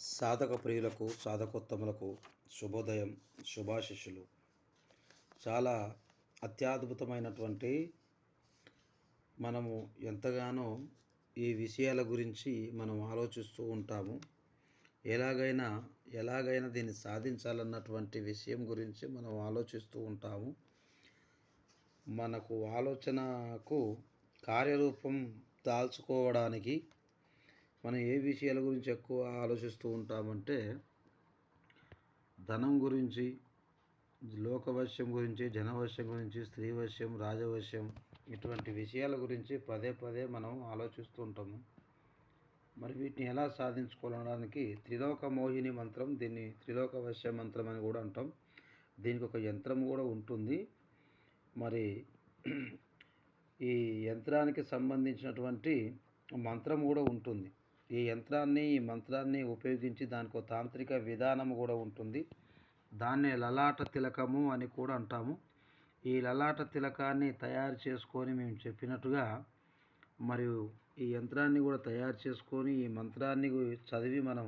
సాధక ప్రియులకు సాధకోత్తములకు శుభోదయం శుభాశిష్యులు. చాలా అత్యద్భుతమైనటువంటి మనము ఎంతగానో ఈ విషయాల గురించి మనం ఆలోచిస్తూ ఉంటాము. ఎలాగైనా ఎలాగైనా దీన్ని సాధించాలన్నటువంటి విషయం గురించి మనం ఆలోచిస్తూ ఉంటాము. మనకు ఆలోచనకు కార్యరూపం దాల్చుకోవడానికి మనం ఏ విషయాల గురించి ఎక్కువ ఆలోచిస్తూ ఉంటామంటే ధనం గురించి లోకవశ్యం గురించి జనవశ్యం గురించి స్త్రీవశ్యం రాజవశ్యం ఇటువంటి విషయాల గురించి పదే పదే మనం ఆలోచిస్తూ ఉంటాము. మరి వీటిని ఎలా సాధించుకోవడానికి త్రిలోక మోహిని మంత్రం దీన్ని త్రిలోక వశ్య మంత్రం అని కూడా అంటాం. దీనికి ఒక యంత్రం కూడా ఉంటుంది. మరి ఈ యంత్రానికి సంబంధించినటువంటి మంత్రం కూడా ఉంటుంది. ఈ యంత్రాన్ని ఈ మంత్రాన్ని ఉపయోగించి దానికి తాంత్రిక విధానం కూడా ఉంటుంది. దాన్నే లలాట తిలకము అని కూడా అంటాము. ఈ లలాట తిలకాన్ని తయారు చేసుకొని మేము చెప్పినట్టుగా మరియు ఈ యంత్రాన్ని కూడా తయారు చేసుకొని ఈ మంత్రాన్ని చదివి మనం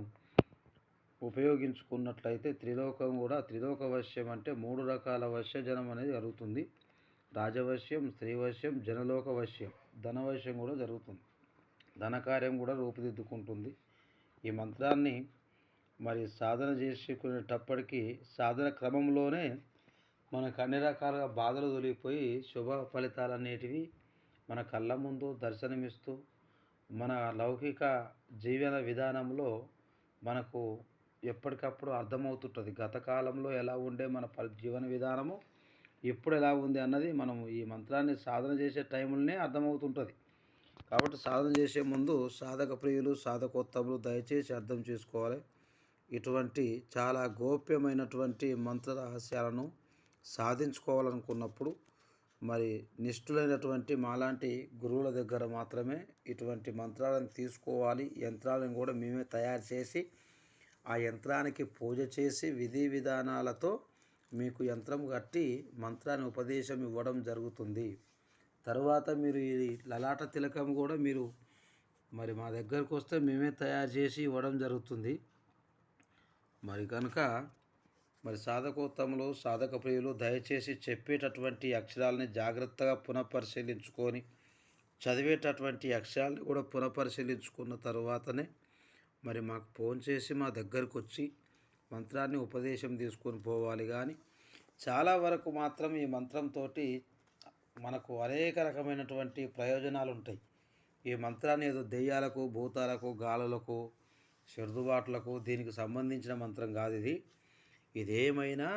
ఉపయోగించుకున్నట్లయితే త్రిలోకం కూడా త్రిలోక వశ్యం అంటే మూడు రకాల వశ్యజనం అనేది జరుగుతుంది. రాజవశ్యం స్త్రీవశ్యం జనలోక వశ్యం ధనవశ్యం కూడా జరుగుతుంది. ధనకార్యం కూడా రూపుదిద్దుకుంటుంది. ఈ మంత్రాన్ని మరి సాధన చేసుకునేటప్పటికీ సాధన క్రమంలోనే మనకు అన్ని రకాలుగా బాధలు తొలగిపోయి శుభ ఫలితాలు అనేటివి మన కళ్ళ ముందు దర్శనమిస్తూ మన లౌకిక జీవన విధానంలో మనకు ఎప్పటికప్పుడు అర్థమవుతుంటుంది. గతకాలంలో ఎలా ఉండే మన జీవన విధానము ఇప్పుడు ఎలా ఉంది అన్నది మనం ఈ మంత్రాన్ని సాధన చేసే టైంలోనే అర్థమవుతుంటుంది. కాబట్టి సాధన చేసే ముందు సాధక ప్రియులు సాధకోత్తములు దయచేసి అర్థం చేసుకోవాలి. ఇటువంటి చాలా గోప్యమైనటువంటి మంత్ర రహస్యాలను సాధించుకోవాలనుకున్నప్పుడు మరి నిష్ఠులైనటువంటి మాలాంటి గురువుల దగ్గర మాత్రమే ఇటువంటి మంత్రాలను తీసుకోవాలి. యంత్రాలను కూడా మేమే తయారు చేసి ఆ యంత్రానికి పూజ చేసి విధి విధానాలతో మీకు యంత్రం కట్టి మంత్రాన్ని ఉపదేశం ఇవ్వడం జరుగుతుంది. తర్వాత మీరు ఇది లలాట తిలకం కూడా మీరు మరి మా దగ్గరకు వస్తే మేమే తయారు చేసి ఇవ్వడం జరుగుతుంది. మరి కనుక మరి సాధకోత్తములు సాధక ప్రియులు దయచేసి చెప్పేటటువంటి అక్షరాలని జాగ్రత్తగా పునఃపరిశీలించుకొని చదివేటటువంటి అక్షరాలను కూడా పునఃపరిశీలించుకున్న తర్వాతనే మరి మాకు ఫోన్ చేసి మా దగ్గరకు వచ్చి మంత్రాన్ని ఉపదేశం తీసుకొని పోవాలి. కానీ చాలా వరకు మాత్రం ఈ మంత్రంతో మనకు అనేక రకమైనటువంటి ప్రయోజనాలు ఉంటాయి ఈ మంత్రాన్ని ఏదో దెయ్యాలకు భూతాలకు గాలులకు చెరుదుబాట్లకు దీనికి సంబంధించిన మంత్రం కాదు ఇది. ఇదేమైనా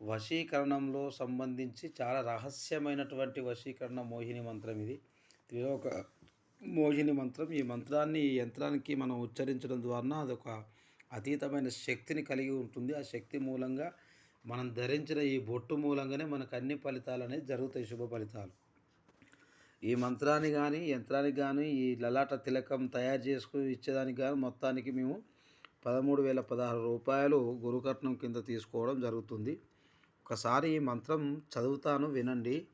వశీకరణంలో సంబంధించి చాలా రహస్యమైనటువంటి వశీకరణ మోహిని మంత్రం ఇది. త్రిలోక మోహిని మంత్రం. ఈ మంత్రాన్ని ఈ యంత్రానికి మనం ఉచ్చరించడం ద్వారా అదొక అతీతమైన శక్తిని కలిగి ఉంటుంది. ఆ శక్తి మూలంగా మనం ధరించిన ఈ బొట్టు మూలంగానే మనకు అన్ని ఫలితాలు అనేది జరుగుతాయి శుభ ఫలితాలు. ఈ మంత్రాన్ని కానీ యంత్రానికి కానీ ఈ లలాట తిలకం తయారు చేసుకుని ఇచ్చేదానికి కానీ మొత్తానికి మేము పదమూడు వేల పదహారు రూపాయలు గురుకట్నం కింద తీసుకోవడం జరుగుతుంది. ఒకసారి ఈ మంత్రం చదువుతాను వినండి.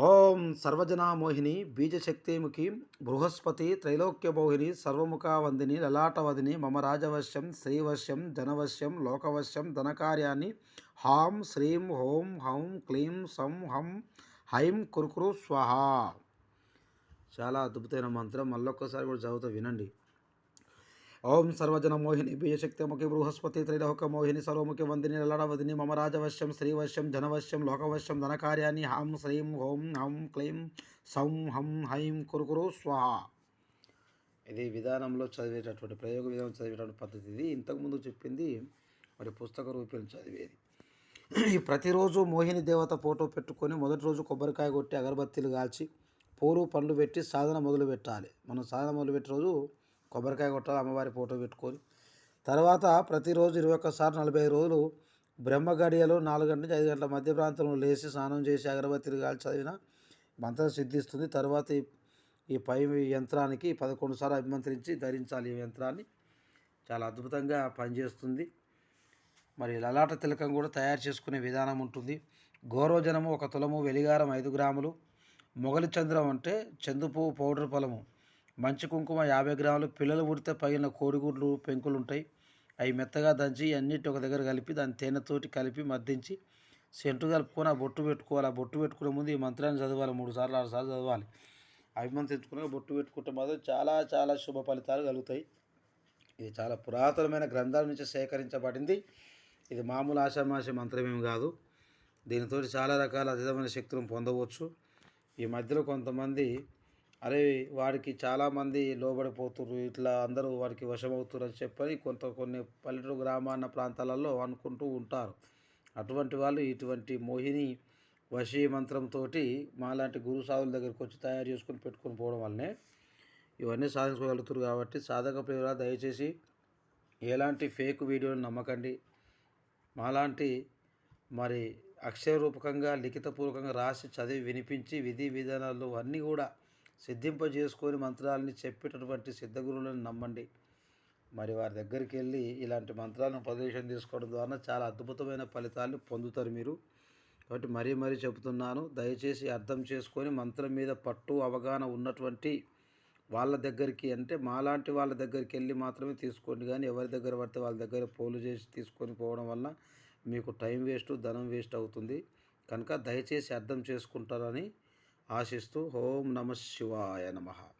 ఓం సర్వజనామోహిని బీజశక్తిముఖి బృహస్పతి త్రైలోక్యమోహిని సర్వముఖావందిని లలాటవదిని మమ రాజవశ్యం శ్రీవశ్యం జనవశ్యం లోకవశ్యం ధనకార్యాన్ని హాం శ్రీం హోం హౌం క్లీం సం హం హైం కురుకురు స్వహ. చాలా అద్భుతమైన మంత్రం. మళ్ళొక్కసారి కూడా చదువుతా వినండి. ఓం సర్వజన మోహిని బీజశక్తిముఖి బృహస్పతి త్రైలోక మోహిని సర్వముఖి వందిని లడవదిని మమ రాజవశ్యం శ్రీవశ్యం జనవశ్యం లోకవశ్యం ధనకార్యాన్ని హం శ్రీం హోం హం క్లీం సౌం హం హైం కురుకురు స్వాహ. ఇది విధానంలో చదివేటటువంటి ప్రయోగ విధానం చదివేటటువంటి పద్ధతి ఇది. ఇంతకుముందు చెప్పింది మరి పుస్తక రూపం చదివేది. ఈ ప్రతిరోజు మోహిని దేవత ఫోటో పెట్టుకొని మొదటి రోజు కొబ్బరికాయ కొట్టి అగరబత్తీలు కాల్చి పూలు పండ్లు పెట్టి సాధన మొదలు పెట్టాలి మనం సాధన మొదలు పెట్టే రోజు కొబ్బరికాయ కొట్టాలి అమ్మవారి ఫోటో పెట్టుకొని. తర్వాత ప్రతిరోజు ఇరవై ఒక్కసారి నలభై ఐదు రోజులు బ్రహ్మ గడియలు నాలుగు గంటల నుంచి ఐదు గంటల మధ్య ప్రాంతంలో లేచి స్నానం చేసి అగరబత్తి తిరగాలి చదివిన మంత్రం సిద్ధిస్తుంది. తర్వాత ఈ ఈ పై యంత్రానికి పదకొండు సార్లు అభిమంత్రించి ధరించాలి ఈ యంత్రాన్ని. చాలా అద్భుతంగా పనిచేస్తుంది. మరి లలాట తిలకం కూడా తయారు చేసుకునే విధానం ఉంటుంది. గోరోజనము ఒక తులము వెలిగారం ఐదు గ్రాములు మొగలి చంద్రం అంటే చందుపువ్వు పౌడర్ ఫలము. మంచి కుంకుమ యాభై గ్రాములు పిల్లలు పుడితే పైన కోడిగుడ్లు పెంకులు ఉంటాయి అవి మెత్తగా దంచి అన్నిటి ఒక దగ్గర కలిపి దాని తేనెతోటి కలిపి మద్దించి సెంటు కలుపుకొని ఆ బొట్టు పెట్టుకోవాలి. ఆ బొట్టు పెట్టుకునే ముందు ఈ మంత్రాన్ని చదవాలి. మూడు సార్లు ఆరు సార్లు చదవాలి. అభిమంతించుకుని బొట్టు పెట్టుకుంటే మాత్రం చాలా చాలా శుభ ఫలితాలు కలుగుతాయి. ఇది చాలా పురాతనమైన గ్రంథాల నుంచి సేకరించబడింది. ఇది మామూలు ఆషామాషి మంత్రమేమి కాదు. దీనితో చాలా రకాల అతీతమైన శక్తులను పొందవచ్చు. ఈ మధ్యలో కొంతమంది అరే వాడికి చాలామంది లోబడిపోతున్నారు ఇట్లా అందరూ వాడికి వశమవుతున్నారు అని చెప్పని కొంత కొన్ని పల్లెటూరు గ్రామాన్న ప్రాంతాలలో అనుకుంటూ ఉంటారు. అటువంటి వాళ్ళు ఇటువంటి మోహిని వశీ మంత్రంతో మాలాంటి గురు సాధుల దగ్గరికి వచ్చి తయారు చేసుకొని పెట్టుకుని పోవడం వల్లనే ఇవన్నీ సాధించగలుగుతారు కాబట్టి సాధక ప్రియుల దయచేసి ఎలాంటి ఫేక్ వీడియోలు నమ్మకండి. మాలాంటి మరి అక్షర రూపకంగా లిఖితపూర్వకంగా రాసి చదివి వినిపించి విధి విధానాలు అన్నీ కూడా సిద్ధింపజేసుకొని మంత్రాలని చెప్పేటటువంటి సిద్ధగురువులను నమ్మండి. మరి వారి దగ్గరికి వెళ్ళి ఇలాంటి మంత్రాలను ఉపదేశం తీసుకోవడం ద్వారా చాలా అద్భుతమైన ఫలితాలను పొందుతారు మీరు. కాబట్టి మరీ మరీ చెబుతున్నాను దయచేసి అర్థం చేసుకొని మంత్రం మీద పట్టు అవగాహన ఉన్నటువంటి వాళ్ళ దగ్గరికి అంటే మాలాంటి వాళ్ళ దగ్గరికి వెళ్ళి మాత్రమే తీసుకోండి. కానీ ఎవరి దగ్గర పడితే వాళ్ళ దగ్గర పోలు చేసి తీసుకొని పోవడం వల్ల మీకు టైం వేస్ట్ ధనం వేస్ట్ అవుతుంది. కనుక దయచేసి అర్థం చేసుకుంటారని ఆశిస్తూ ఓం నమ శివాయ నమః.